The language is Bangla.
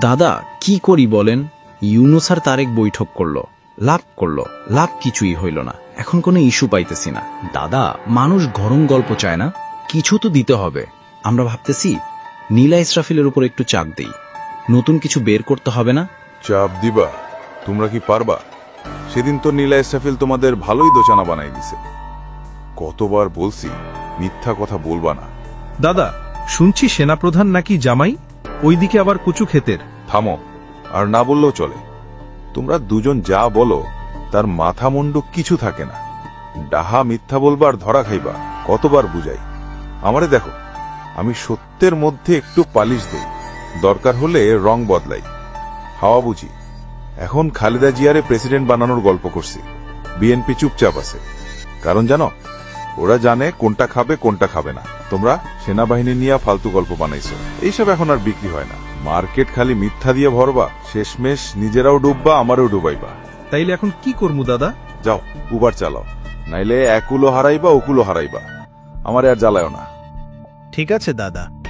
দাদা কি করি বলেন? ইউনুস আর তারেক বৈঠক করল লাভ করল লাভ কিছুই হইল না। এখন কোনো ইস্যু পাইতেছি না। দাদা মানুষ গরম গল্প চায় না। কিছু তো দিতে হবে। আমরা ভাবতেছি নীলা ইসরাফিলের উপর একটু চাপ দিই। নতুন কিছু বের করতে হবে না? চাপ দিবা? তোমরা কি পারবা? সেদিন তো নীলা ইসরাফিল তোমাদের ভালোই দোচানা বানাই দিছে। কতবার বলছি মিথ্যা কথা বলবা না। দাদা শুনছি সেনাপ্রধান নাকি জামাই? ওইদিকে আবার কুচু ক্ষেতের। থামো, আর না বললেও চলে। তোমরা দুজন যা বলো, তার মাথা মুন্ডু কিছু থাকে না। ডাহা মিথ্যা বলবার ধরা খাইবা, কতবার বুঝাই। আমারে দেখো, আমি সত্যের মধ্যে একটু পালিশ দেই। দরকার হলে রং বদলাই। হাওয়া বুঝি। এখন খালেদা জিয়ারে প্রেসিডেন্ট বানানোর গল্প করছি। বিএনপি চুপচাপ আছে। কারণ জানো, ওরা জানে কোনটা খাবে কোনটা খাবে না। তোমরা সেনাবাহিনী নিয়ে ফালতু গল্প বানাইছো। এইসব এখন আর বিক্রি হয় না। মার্কেট খালি মিথ্যা দিয়ে ভরবা শেষমেশ নিজেরাও ডুববা আমারও ডুবাইবা। তাইলে এখন কি করব দাদা? যাও উবার চালাও। নাইলে একুলো হারাইবা ওকুলো হারাইবা। আমারে আর জ্বালায় না। ঠিক আছে দাদা।